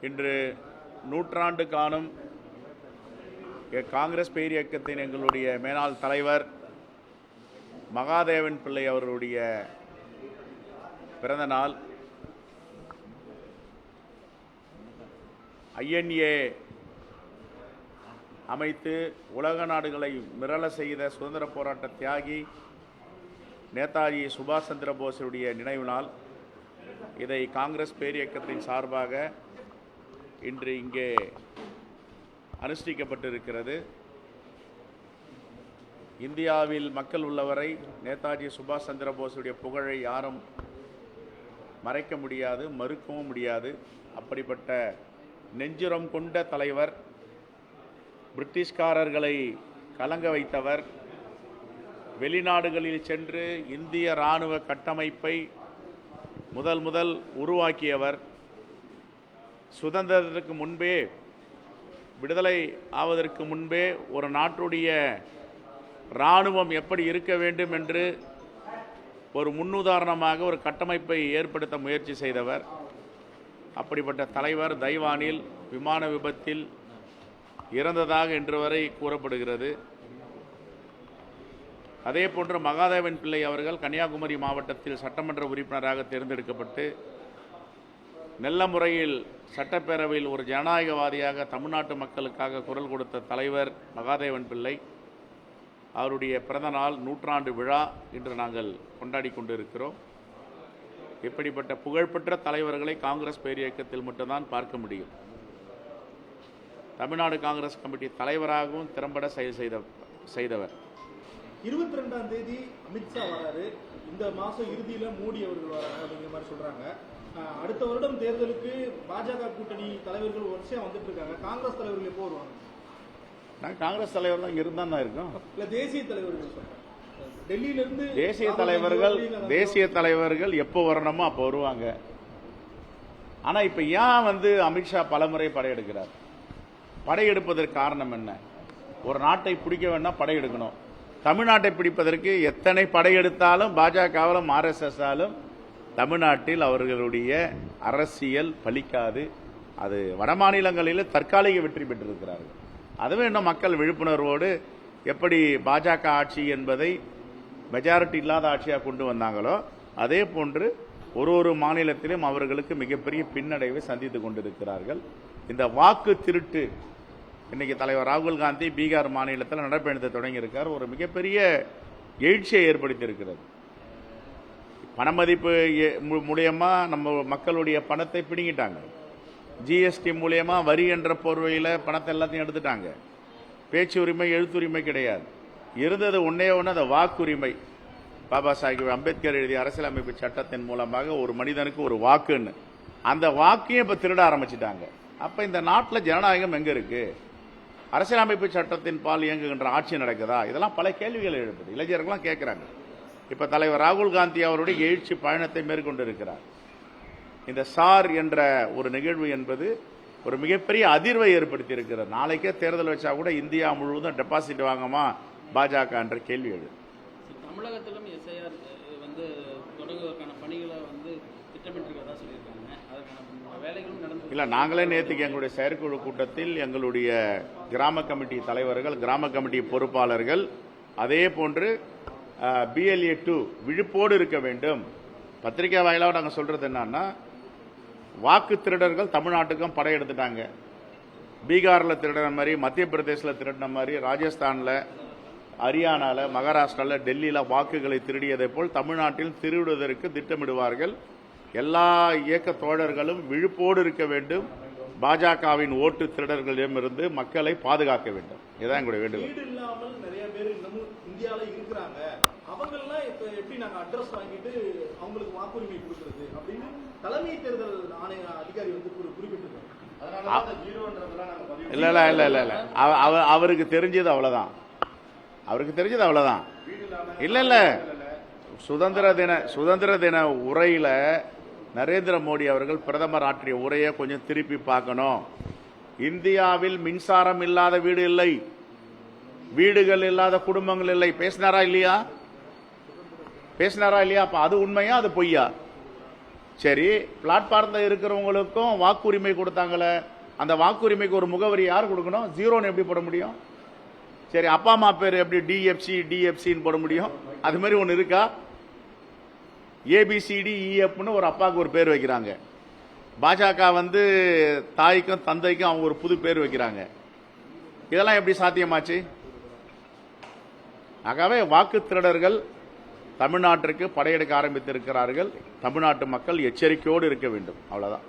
இன்று நூற்றாண்டு காணும் எ- காங்கிரஸ் பேர் இயக்கத்தின் எங்களுடைய மேலாள் தலைவர் மகாதேவன் பிள்ளை அவர்களுடைய பிறந்த நாள். ஐஎன்ஏ அமைத்து உலக நாடுகளை மிரள செய்த சுதந்திர போராட்ட தியாகி நேதாஜி சுபாஷ் சந்திர போஸுடைய நினைவு நாள். இதை காங்கிரஸ் பேரியக்கத்தின் சார்பாக இன்று இங்கே அனுஷ்டிக்கப்பட்டிருக்கிறது. இந்தியாவில் மக்கள் உள்ளவரை நேதாஜி சுபாஷ் சந்திர போஸுடைய புகழை யாரும் மறைக்க முடியாது மறுக்கவும் முடியாது. அப்படிப்பட்ட நெஞ்சுரம் கொண்ட தலைவர் பிரிட்டிஷ்காரர்களை கலங்க வைத்தவர் வெளிநாடுகளில் சென்று இந்திய இராணுவ கட்டமைப்பை முதல் முதல் உருவாக்கியவர் சுதந்திரத்திற்கு முன்பே விடுதலை ஆவதற்கு முன்பே ஒரு நாட்டுடைய இராணுவம் எப்படி இருக்க வேண்டும் என்று ஒரு முன்னுதாரணமாக ஒரு கட்டமைப்பை ஏற்படுத்த முயற்சி செய்தவர். அப்படிப்பட்ட தலைவர் தைவானில் விமான விபத்தில் இறந்ததாக இன்று வரை கூறப்படுகிறது. அதே போன்று மகாதேவன் பிள்ளை அவர்கள் கன்னியாகுமரி மாவட்டத்தில் சட்டமன்ற உறுப்பினராக தேர்ந்தெடுக்கப்பட்டு நல்ல முறையில் சட்டப்பேரவையில் ஒரு ஜனநாயகவாதியாக தமிழ்நாட்டு மக்களுக்காக குரல் கொடுத்த தலைவர் மகாதேவன் பிள்ளை அவருடைய பிறந்த நாள் நூற்றாண்டு விழா இன்று நாங்கள் கொண்டாடி கொண்டிருக்கிறோம். இப்படிப்பட்ட புகழ்பெற்ற தலைவர்களை காங்கிரஸ் பேரியக்கத்தில் மட்டும்தான் பார்க்க முடியும். தமிழ்நாடு காங்கிரஸ் கமிட்டி தலைவராகவும் திறம்பட செயல் செய்த செய்தவர். இருபத்தி ரெண்டாம் தேதி அமித்ஷா வராரு. இந்த மாதம் இறுதியில் மோடி அவர்கள் வராங்க அப்படிங்கிற மாதிரி சொல்கிறாங்க அடுத்த வருடம் தேர்தலுக்கு பாஜக கூட்டணி தலைவர்கள் வரிசையா வந்துட்டு இருக்காங்க. காங்கிரஸ் தலைவர்கள் எப்போ வருவாங்க? நாங்கள் காங்கிரஸ் தலைவர்லாம் இங்கே இருந்தால் தான் இருக்கோம். இல்ல தேசிய தலைவர்கள் சொல்றேன். டெல்லியில இருந்து தேசிய தலைவர்கள் தேசிய தலைவர்கள் எப்போ வரணுமோ அப்போ வருவாங்க. ஆனால் இப்போ ஏன் வந்து அமித்ஷா பலமுறை படையெடுக்கிறார்? படையெடுப்பதற்கு காரணம் என்ன? ஒரு நாட்டை பிடிக்க வேணா படையெடுக்கணும். தமிழ்நாட்டை பிடிப்பதற்கு எத்தனை படையெடுத்தாலும் பாஜகவிலும் ஆர்எஸ்எஸ்ஸாலும் தமிழ்நாட்டில் அவர்களுடைய அரசியல் பலிக்காது. அது வடமாநிலங்களில் தற்காலிக வெற்றி பெற்றிருக்கிறார்கள். அதுவே இன்னும் மக்கள் விழிப்புணர்வோடு எப்படி பாஜக ஆட்சி என்பதை மெஜாரிட்டி இல்லாத ஆட்சியாக கொண்டு வந்தாங்களோ அதே போன்று ஒரு ஒரு மாநிலத்திலும் அவர்களுக்கு மிகப்பெரிய பின்னடைவை சந்தித்து கொண்டிருக்கிறார்கள். இந்த வாக்கு திருட்டு இன்னைக்கு தலைவர் ராகுல் காந்தி பீகார் மாநிலத்தில் நடப்பயணத்தை தொடங்கியிருக்கார். ஒரு மிகப்பெரிய எழுச்சியை ஏற்படுத்தியிருக்கிறது. பணமதிப்பு எ- மு- மூலியமா நம்ம மக்களுடைய பணத்தை பிடுங்கிட்டாங்க. ஜிஎஸ்டி மூலியமா வரி என்ற போர்வையில் பணத்தை எல்லாத்தையும் எடுத்துட்டாங்க. பேச்சு உரிமை எழுத்துரிமை கிடையாது. இருந்தது ஒன்றே ஒன்று அந்த வாக்குரிமை. பாபா சாஹிப் அம்பேத்கர் எழுதிய அரசியலமைப்பு சட்டத்தின் மூலமாக ஒரு மனிதனுக்கு ஒரு வாக்குன்னு. அந்த வாக்கையும் இப்போ திருட ஆரம்பிச்சிட்டாங்க. அப்போ இந்த நாட்டில் ஜனநாயகம் எங்கே இருக்கு? அரசியலமைப்பு சட்டத்தின் பால் இயங்குகின்ற ஆட்சி நடக்குதா? இதெல்லாம் பல கேள்விகள் எழுப்புது. இளைஞர்கள்லாம் கேட்குறாங்க இப்போ தலைவர் ராகுல் காந்தி அவருடைய எழுச்சி பயணத்தை மேற்கொண்டிருக்கிறார். இந்த சார் என்ற ஒரு நிகழ்வு என்பது ஒரு மிகப்பெரிய அதிர்வை ஏற்படுத்தி இருக்கிறது நாளைக்கே தேர்தல் வச்சா கூட இந்தியா முழுவதும் டெபாசிட் வாங்கமா? பாஜக என்ற கேள்வி எழுது தமிழகத்திலும் எஸ்ஐஆர் வந்து தொடங்குவதற்கான பணிகளை வந்து திட்டமிட்டிருக்கிறதா சொல்லியிருக்காங்க. அதற்கான வேலைகளும் நடந்து இல்ல நாங்களே நேற்றுக்கு எங்களுடைய செயற்குழு கூட்டத்தில் எங்களுடைய கிராம கமிட்டி தலைவர்கள் கிராம கமிட்டி பொறுப்பாளர்கள் அதே போன்று பிஎல்ஏ டூ விழிப்போடு இருக்க வேண்டும். பத்திரிகை வாயிலாக நாங்கள் சொல்றது என்னன்னா வாக்கு திருடர்கள் தமிழ்நாட்டுக்கும் படையெடுத்துட்டாங்க பீகாரில் திருடின மாதிரி மத்திய பிரதேசில் திருடின மாதிரி ராஜஸ்தானில் ஹரியானாவில் மகாராஷ்டிராவில் டெல்லியில் வாக்குகளை திருடியதை போல் தமிழ்நாட்டில் திருடுவதற்கு திட்டமிடுவார்கள். எல்லா இயக்க தோழர்களும் விழிப்போடு இருக்க வேண்டும். பாஜகவின் ஓட்டு திருடர்களிடமிருந்து மக்களை பாதுகாக்க வேண்டும். இதுதான் எங்களுடைய வேண்டுகோள். எப்படி நாங்க அட்ரஸ் வாங்கிட்டு அவங்களுக்கு வாக்குரிமை கொடுக்கறது அப்படின்னு தலைமை தேர்தல் ஆணைய அதிகாரி வந்து குறி- குறிப்பிட்டிருக்காங்க. இல்ல இல்ல இல்ல இல்ல இல்ல. அவ- அவ- அவருக்கு தெரிஞ்சது அவ்வளவுதான். அவருக்கு தெரிஞ்சது அவ்வளவுதான். இல்ல இல்ல. சுதந்திர தின சுதந்திர தின உரையில நரேந்திர மோடி அவர்கள் பிரதமர் ஆற்றிய உரையை கொஞ்சம் திருப்பி பார்க்கணும். இந்தியாவில் மின்சாரம் இல்லாத வீடு இல்லை. வீடுகள் இல்லாத குடும்பங்கள் இல்லை. பேசினாரா இல்லையா? பேசினாரா இல்லையா? அப்போ அது உண்மையா அது பொய்யா? சரி பிளாட்பாரத்தில் இருக்கிறவங்களுக்கும் வாக்குரிமை கொடுத்தாங்களே அந்த வாக்குரிமைக்கு ஒரு முகவரி யார் கொடுக்கணும்? ஜீரோன்னு எப்படி போட முடியும்? சரி அப்பா அம்மா பேர் எப்படி? டிஎஃப்சி டிஎஃப்சின்னு போட முடியும். அது மாதிரி ஒன்று இருக்கா? ஏபிசிடி இஎஃப்னு e, ஒரு அப்பாவுக்கு ஒரு பேர் வைக்கிறாங்க. பாஜக வந்து தாய்க்கும் தந்தைக்கும் அவங்க ஒரு புது பேர் வைக்கிறாங்க. இதெல்லாம் எப்படி சாத்தியமாச்சு? ஆகவே வாக்கு திருடர்கள் தமிழ்நாட்டிற்கு படையெடுக்க ஆரம்பித்திருக்கிறார்கள். தமிழ்நாட்டு மக்கள் எச்சரிக்கையோடு இருக்க வேண்டும். அவ்வளோதான்